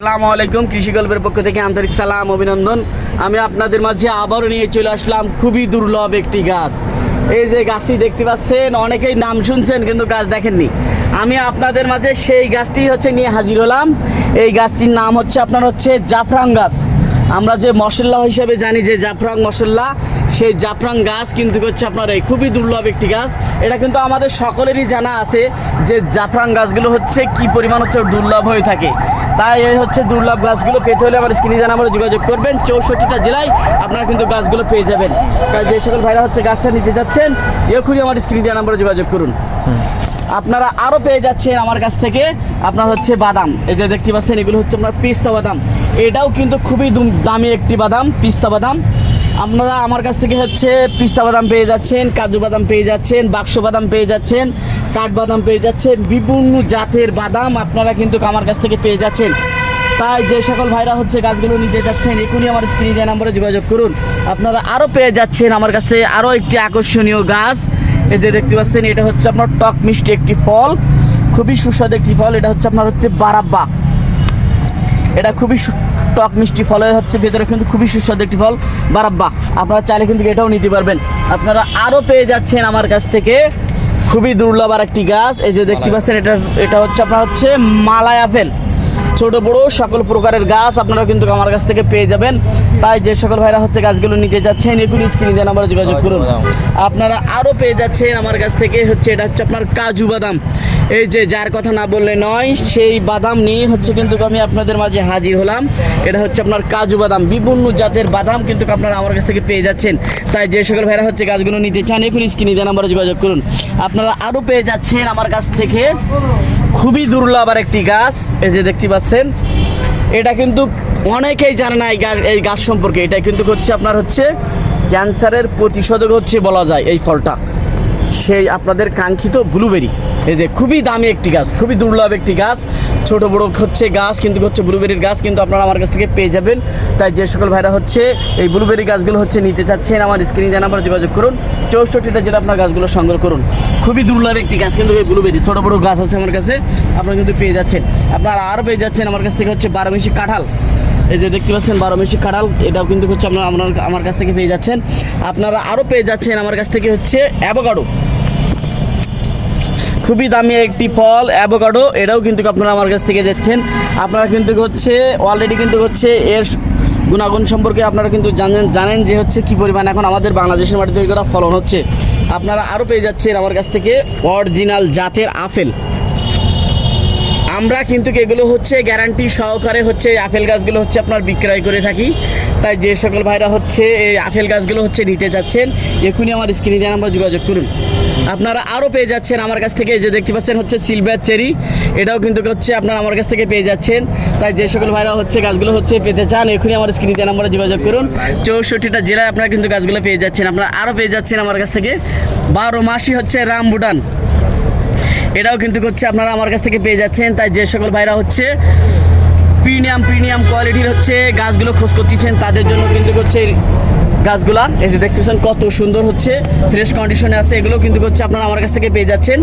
আসসালামু আলাইকুম, কৃষি গল্পের পক্ষ থেকে আন্তরিক সালাম, অভিনন্দন। আমি আপনাদের মাঝে আবারও নিয়ে চলে আসলাম খুবই দুর্লভ একটি গাছ। এই যে গাছটি দেখতে পাচ্ছেন, অনেকেই নাম শুনছেন কিন্তু গাছ দেখেননি। আমি আপনাদের মাঝে সেই গাছটি হচ্ছে নিয়ে হাজির হলাম। এই গাছটির নাম হচ্ছে, আপনার হচ্ছে জাফরাং গাছ। আমরা যে মশলা হিসেবে জানি যে জাফরাং মশলা সেই জাফরাং গাছ কিন্তু হচ্ছে আপনার এই খুবই দুর্লভ একটি গাছ। এটা কিন্তু আমাদের সকলেরই জানা আছে যে জাফরাং গাছগুলো হচ্ছে কি পরিমাণ হচ্ছে দুর্লভ হয়ে থাকে। তাই এই হচ্ছে দুর্লভ গাছগুলো পেতে হলে আমার স্ক্রিনে জানা আমরা যোগাযোগ করবেন। চৌষট্টিটা জেলায় আপনারা কিন্তু গাছগুলো পেয়ে যাবেন। যে সকল ভাইরা হচ্ছে গাছটা নিতে যাচ্ছেন এখনই আমার স্ক্রিনে জানা আমরা যোগাযোগ করুন। আপনারা আরও পেয়ে যাচ্ছেন আমার কাছ থেকে আপনার হচ্ছে বাদাম। এই যে দেখতে পাচ্ছেন, এগুলো হচ্ছে আপনার পিস্তা বাদাম। এটাও কিন্তু খুবই দামি একটি বাদাম, পিস্তা বাদাম। আপনারা আমার কাছ থেকে হচ্ছে পিস্তা বাদাম পেয়ে যাচ্ছেন, কাজু বাদাম পেয়ে যাচ্ছেন, বাক্স বাদাম পেয়ে যাচ্ছেন কাঠবাদাম পেয়ে যাচ্ছেন, বিভিন্ন জাতের বাদাম আপনারা কিন্তু আমার কাছ থেকে পেয়ে যাচ্ছেন। তাই যে সকল ভাইরা হচ্ছে গাছগুলো নিতে যাচ্ছেন এখনই আমার স্ক্রিনে নাম্বারে যোগাযোগ করুন। আপনারা আরও পেয়ে যাচ্ছেন আমার কাছ থেকে আরও একটি আকর্ষণীয় গাছ। এই যে দেখতে পাচ্ছেন, এটা হচ্ছে আপনার টক মিষ্টি একটি ফল। খুবই সুস্বাদু একটি ফল, এটা হচ্ছে আপনার হচ্ছে বারাব্বা। এটা খুবই টক মিষ্টি ফলের হচ্ছে ভেতরে কিন্তু খুবই সুস্বাদু একটি ফল। বারাব্বা আপনারা চাইলে কিন্তু এটাও নিতে পারবেন। আপনারা আরও পেয়ে যাচ্ছেন আমার কাছ থেকে খুবই দুর্লভ আর একটি গাছ। এই যে দেখতে পাচ্ছেন এটা এটা হচ্ছে আপনার হচ্ছে মালায় আপেল। ছোট বড় সকল প্রকারের গাছ আপনারা কিন্তু আমার কাছ থেকে পেয়ে যাবেন। তাই যে সকল ভাইরা হচ্ছে গাছগুলো নিতে যাচ্ছেন এখনই স্ক্রিনে দেন আমরা যোগাযোগ করুন। আপনারা আরও পেয়ে যাচ্ছেন আমার কাছ থেকে হচ্ছে এটা হচ্ছে আপনার কাজু বাদাম। এই যে যার কথা না বললে নয় সেই বাদাম নিয়ে হচ্ছে কিন্তু আমি আপনাদের মাঝে হাজির হলাম। এটা হচ্ছে আপনার কাজু বাদাম বিভিন্ন জাতের বাদাম কিন্তু আপনারা আমার কাছ থেকে পেয়ে যাচ্ছেন। তাই যে সকল ভাইরা হচ্ছে গাছগুলো নিতে চান এখন স্ক্রিনে দেন আমরা যোগাযোগ করুন। আপনারা আরও পেয়ে যাচ্ছেন আমার কাছ থেকে খুবই দুর্লভ আর একটি গাছ, এই যে দেখতে পাচ্ছেন। এটা কিন্তু অনেকেই জানে না এই গাছ এই গাছ সম্পর্কে। এটা কিন্তু হচ্ছে আপনার হচ্ছে ক্যান্সারের প্রতিষেধক হচ্ছে বলা যায় এই ফলটা। সেই আপনাদের কাঙ্ক্ষিত ব্লুবেরি এই যে খুবই দামি একটি গাছ, খুবই দুর্লভ একটি গাছ। ছোট বড় হচ্ছে গাছ, কিন্তু হচ্ছে ব্লুবেরির গাছ, কিন্তু আপনারা আমার কাছ থেকে পেয়ে যাবেন। তাই যে সকল ভাইরা হচ্ছে এই ব্লুবেরি গাছগুলো হচ্ছে নিতে চাচ্ছেন, আমার স্ক্রিনে দেন নাম্বার যোগাযোগ করুন। চৌষট্টিটা জেলা আপনার গাছগুলো সংগ্রহ করুন। খুবই দুর্লভ একটি গাছ কিন্তু এই ব্লুবেরি ছোট বড় গাছ আছে আমার কাছে, আপনারা কিন্তু পেয়ে যাচ্ছেন। আপনারা আরও পেয়ে যাচ্ছেন আমার কাছ থেকে হচ্ছে বারোমিশি কাঁঠাল। এই যে দেখতে পাচ্ছেন বারো মিষ্টি কাঁঠাল, এটাও কিন্তু হচ্ছে আপনারা আপনার আমার কাছ থেকে পেয়ে যাচ্ছেন। আপনারা আরও পেয়ে যাচ্ছেন আমার কাছ থেকে হচ্ছে অ্যাভোকাডো খুবই দামি একটি ফল অ্যাভোকাডো এটাও কিন্তু আপনারা আমার কাছ থেকে যাচ্ছেন। আপনারা কিন্তু হচ্ছে অলরেডি কিন্তু হচ্ছে এর গুণাগুণ সম্পর্কে আপনারা কিন্তু জানেন জানেন যে হচ্ছে কি পরিমাণ এখন আমাদের বাংলাদেশের মাটিতে ফলন হচ্ছে। আপনারা আরও পেয়ে যাচ্ছেন আমার কাছ থেকে অরিজিনাল জাতের আপেল। আমরা কিন্তু এগুলো হচ্ছে গ্যারান্টি সহকারে হচ্ছে আপেল গাছগুলো হচ্ছে আপনার বিক্রয় করে থাকি। তাই যে সকল ভাইরা হচ্ছে এই আপেল গাছগুলো হচ্ছে নিতে যাচ্ছেন এখনই আমার স্ক্রিনে দেওয়া নাম্বার যোগাযোগ করুন। আপনারা আরও পেয়ে যাচ্ছেন আমার কাছ থেকে যে দেখতে পাচ্ছেন হচ্ছে সিলভার চেরি এটাও কিন্তু হচ্ছে আপনারা আমার কাছ থেকে পেয়ে যাচ্ছেন। তাই যে সকল ভাইরা হচ্ছে গাছগুলো হচ্ছে পেতে চান এখনই আমার স্ক্রিনে নাম্বারে যোগাযোগ করুন। চৌষট্টিটা জেলায় আপনারা কিন্তু গাছগুলো পেয়ে যাচ্ছেন, আপনারা আরও পেয়ে যাচ্ছেন আমার কাছ থেকে। বারো মাসই হচ্ছে রামবুটান। এটাও কিন্তু হচ্ছে আপনারা আমার কাছ থেকে পেয়ে যাচ্ছেন। তাই যে সকল ভাইরা হচ্ছে প্রিমিয়াম প্রিমিয়াম কোয়ালিটির হচ্ছে গাছগুলো খোঁজ করতেছেন, তাদের জন্য কিন্তু হচ্ছে গাছগুলা। এই যে দেখতেছেন কত সুন্দর হচ্ছে ফ্রেশ কন্ডিশনে আছে। এগুলো কিন্তু হচ্ছে আপনারা আমার কাছ থেকে পেয়ে যাচ্ছেন।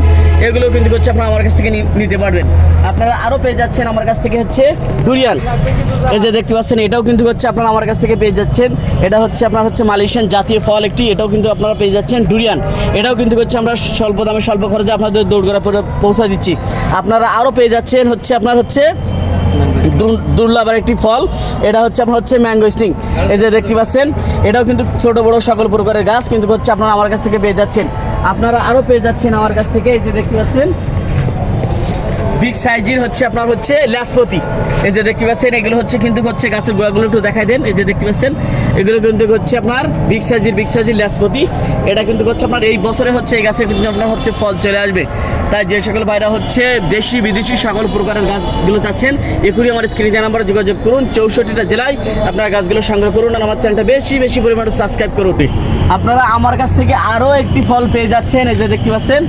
এগুলো কিন্তু হচ্ছে আপনারা আমার কাছ থেকে নিতে পারবেন। আপনারা আরও পেয়ে যাচ্ছেন আমার কাছ থেকে হচ্ছে ডুরিয়ান এই যে দেখতে পাচ্ছেন, এটাও কিন্তু হচ্ছে আপনারা আমার কাছ থেকে পেয়ে যাচ্ছেন। এটা হচ্ছে আপনার হচ্ছে মালয়েশিয়ান জাতীয় ফল একটি, এটাও কিন্তু আপনারা পেয়ে যাচ্ছেন ডুরিয়ান এটাও কিন্তু হচ্ছে আমরা স্বল্প দামে, স্বল্প খরচে আপনাদের দৌড় করে পৌঁছা দিচ্ছি। আপনারা আরও পেয়ে যাচ্ছেন হচ্ছে আপনার হচ্ছে দুর- দুর্লভ একটি ফল। এটা হচ্ছে আপনার হচ্ছে ম্যাঙ্গো স্টিং। এই যে দেখতে পাচ্ছেন, এটাও কিন্তু ছোট, বড় সকল প্রকারের গাছ, কিন্তু হচ্ছে আপনারা আমার কাছ থেকে পেয়ে যাচ্ছেন। আপনারা আরও পেয়ে যাচ্ছেন আমার কাছ থেকে, এই যে দেখতে পাচ্ছেন বিগ সাইজের হচ্ছে আপনার হচ্ছে ল্যাসপতি এই যে দেখতে পাচ্ছেন, এগুলো হচ্ছে কিন্তু হচ্ছে গাছের গোড়াগুলো একটু দেখাই দেন। এই যে দেখতে পাচ্ছেন, এগুলো কিন্তু হচ্ছে আপনার বিগ সাইজের বিগ সাইজের ল্যাসপতি এটা কিন্তু হচ্ছে আপনার এই বছরে হচ্ছে এই গাছের কিন্তু আপনার হচ্ছে ফল চলে আসবে। তাই যে সকল ভাইরা হচ্ছে দেশি, বিদেশি সকল প্রকারের গাছগুলো চাচ্ছেন, এখনই আমার স্ক্রিনে নাম্বারে যোগাযোগ করুন। চৌষট্টিটা জেলায় আপনারা গাছগুলো সংগ্রহ করুন আর আমার চ্যানেলটা বেশি বেশি পরিমাণে সাবস্ক্রাইব করুন। আপনারা আমার কাছ থেকে আরও একটি ফল পেয়ে যাচ্ছেন। এই যে দেখতে পাচ্ছেন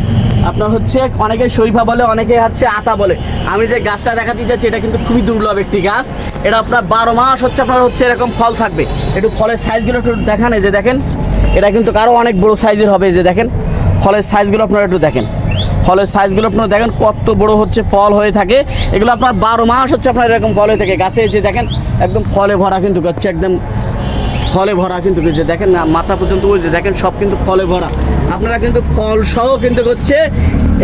আপনার হচ্ছে অনেকে শরীফা বলে, অনেকে হচ্ছে আতা বলে। আমি যে গাছটা দেখাতে যাচ্ছি এটা কিন্তু খুবই দুর্লভ একটি গাছ। এটা আপনার বারো মাস হচ্ছে আপনার হচ্ছে এরকম ফল থাকবে। একটু ফলের সাইজগুলো একটু দেখান, এই যে দেখেন। এটা কিন্তু আরও অনেক বড় সাইজের হবে যে দেখেন। ফলের সাইজগুলো আপনারা একটু দেখেন। ফলের সাইজগুলো আপনারা দেখেন, কত বড় হচ্ছে ফল হয়ে থাকে। এগুলো আপনার বারো মাস হচ্ছে আপনার এরকম ফল হয়ে থাকে। গাছে যে দেখেন, একদম ফলে ভরা কিন্তু হচ্ছে একদম ফলে ভরা কিন্তু যে দেখেন না, মাথা পর্যন্ত যে দেখেন, সব কিন্তু ফলে ভরা। আপনারা কিন্তু ফল সহ কিন্তু হচ্ছে,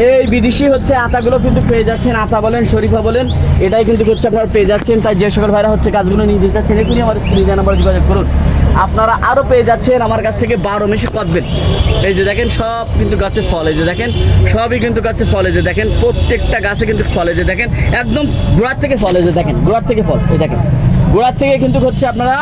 এই বিদেশি হচ্ছে আতাগুলো কিন্তু পেয়ে যাচ্ছেন। আতা বলেন, শরীফা বলেন, এটাই কিন্তু হচ্ছে আপনারা পেয়ে যাচ্ছেন। তাই যে সকল ভাইরা হচ্ছে গাছগুলো নিয়ে দিতে চাচ্ছেন, এখনই আমার স্ক্রিনে নাম্বার যোগাযোগ করুন। আপনারা আরও পেয়ে যাচ্ছেন, আমার কাছ থেকে বারো মেশে কদবেন এই যে দেখেন, সব কিন্তু গাছে ফল, এই যে দেখেন, সবই কিন্তু গাছে ফল, এই যে দেখেন, প্রত্যেকটা গাছে কিন্তু ফল, এই যে দেখেন, একদম গোড়ার থেকে ফল, এই যে দেখেন, গোড়ার থেকে ফল, এই দেখেন। গোড়ার থেকে কিন্তু হচ্ছে আপনারা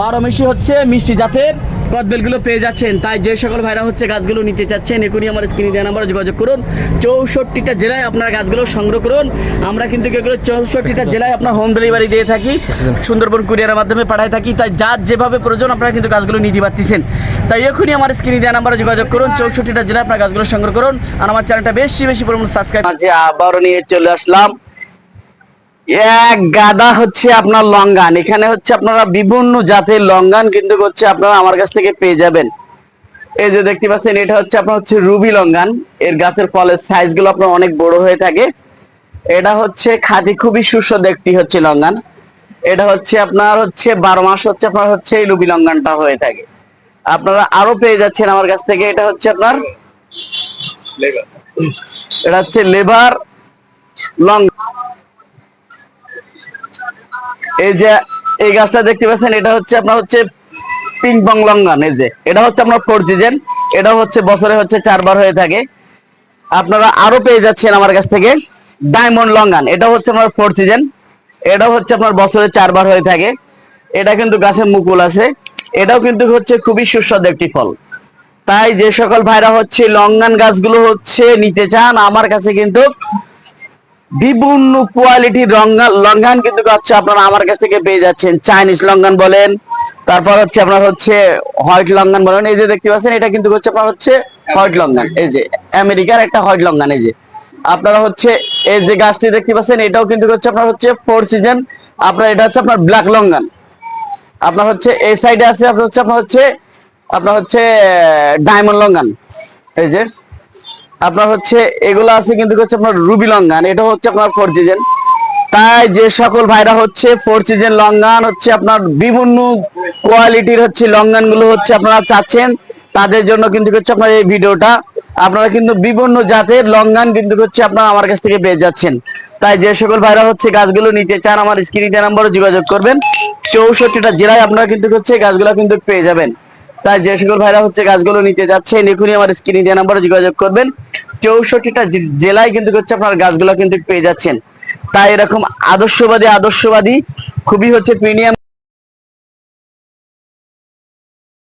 বারো মেশি হচ্ছে মিষ্টি জাতের কদবেলগুলো পেয়ে যাচ্ছেন। তাই যে সকল ভাইরা হচ্ছে গাছগুলো নিতে চাচ্ছেন, এখনই আমার স্ক্রিনে দেওয়া নাম্বারে যোগাযোগ করুন। চৌষট্টিটা জেলায় আপনার গাছগুলো সংগ্রহ করুন। আমরা কিন্তু এগুলো চৌষট্টিটা জেলায় আপনার হোম ডেলিভারি দিয়ে থাকি, সুন্দরবন কুরিয়ারের মাধ্যমে পাঠাই থাকি। তাই যার যেভাবে প্রয়োজন আপনারা কিন্তু গাছগুলো নিতে পারতেছেন। তাই এখনই আমার স্ক্রিনে দেওয়া নাম্বারে যোগাযোগ করুন, চৌষট্টিটা জেলায় আপনার গাছগুলো সংগ্রহ করুন। আর আমার চ্যানেলটা বেশি বেশি পরিমাণ সাবস্ক্রাইব আছে আবারও নিয়ে চলে আসলাম। এক গাদা হচ্ছে আপনার লঙ্গান। এখানে হচ্ছে আপনারা বিভিন্ন জাতের লঙ্গান কিন্তু হচ্ছে আপনারা আমার কাছ থেকে পেয়ে যাবেন। এই যে দেখতে পাচ্ছেন, এটা হচ্ছে আপনার হচ্ছে রুবি লঙ্গান। এর গাছের ফলের সাইজগুলো আপনার অনেক বড় হয়ে থাকে। এটা হচ্ছে খাদি খুবই সুস্বাদু একটি হচ্ছে লঙ্গান। এটা হচ্ছে আপনার হচ্ছে বারো মাস হচ্ছে আপনার হচ্ছে এই রুবি লঙ্গানটা হয়ে থাকে। আপনারা আরও পেয়ে যাচ্ছেন আমার কাছ থেকে। এটা হচ্ছে আপনার, এটা হচ্ছে লেবার লং এই যে, এই গাছটা দেখতে পাচ্ছেন, এটা হচ্ছে আপনার হচ্ছে পিং পং লঙ্গান এই যে। এটা হচ্ছে আপনার ফোর সিজন, এটা হচ্ছে বছরে হচ্ছে চারবার হয়ে থাকে। আপনারা আরও পেয়ে যাচ্ছেন আমার কাছ থেকে ডায়মন্ড লঙ্গান, এটা হচ্ছে আপনার ফোর সিজন এটাও হচ্ছে আপনার বছরে চারবার হয়ে থাকে। এটা কিন্তু গাছে মুকুল আছে, এটাও কিন্তু হচ্ছে খুবই সুস্বাদু একটি ফল। তাই যে সকল ভাইরা হচ্ছে লঙ্গান গাছগুলো হচ্ছে নিতে চান, আমার কাছে কিন্তু বিভিন্ন কোয়ালিটির লঙ্গান লঙ্ঘান কিন্তু হচ্ছে আপনারা আমার কাছ থেকে পেয়ে যাচ্ছেন। চাইনিজ লঙ্ঘান বলেন, তারপর হচ্ছে আপনার হচ্ছে হোয়াইট লঙ্ঘান বলেন, এই যে দেখতে পাচ্ছেন, এটা কিন্তু হচ্ছে আপনার হচ্ছে হোয়াইট লঙ্ঘান। এই যে আমেরিকার একটা হোয়াইট লঙ্ঘান, এই যে। আপনারা হচ্ছে এই যে গাছটি দেখতে পাচ্ছেন, এটাও কিন্তু হচ্ছে আপনার হচ্ছে ফোর সিজন আপনার এটা হচ্ছে আপনার ব্ল্যাক লঙ্ঘান। আপনার হচ্ছে এই সাইডে আছে, আপনার হচ্ছে আপনার হচ্ছে আপনার হচ্ছে ডায়মন্ড লঙ্ঘান। এই যে আপনার হচ্ছে, এগুলো আছে কিন্তু হচ্ছে আপনার রুবি লঙ্গান, এটা হচ্ছে আপনার ফোর সিজন তাই যে সকল ভাইরা হচ্ছে ফোর সিজন লঙ্গান হচ্ছে আপনার বিভিন্ন কোয়ালিটির হচ্ছে লঙ্গানগুলো হচ্ছে আপনারা চাচ্ছেন, তাদের জন্য কিন্তু হচ্ছে আপনার এই ভিডিওটা। আপনারা কিন্তু বিভিন্ন জাতের লঙ্গান কিন্তু হচ্ছে আপনারা আমার কাছ থেকে পেয়ে যাচ্ছেন। তাই যে সকল ভাইরা হচ্ছে গাছগুলো নিতে চান, আমার স্ক্রিনে নাম্বারে যোগাযোগ করবেন। চৌষট্টিটা জেলায় আপনারা কিন্তু হচ্ছে গাছগুলো কিন্তু পেয়ে যাবেন। তাই যে সকল ভাইরা হচ্ছে গাছগুলো নিতে যাচ্ছে এখনই আমার স্ক্রিনে দেওয়া নাম্বারে যোগাযোগ করবেন। চৌষট্টিটা জেলায় কিন্তু হচ্ছে আপনার গাছগুলো কিন্তু পেয়ে যাচ্ছেন। তাই এরকম আদর্শবাদী আদর্শবাদী, খুবই হচ্ছে প্রিমিয়াম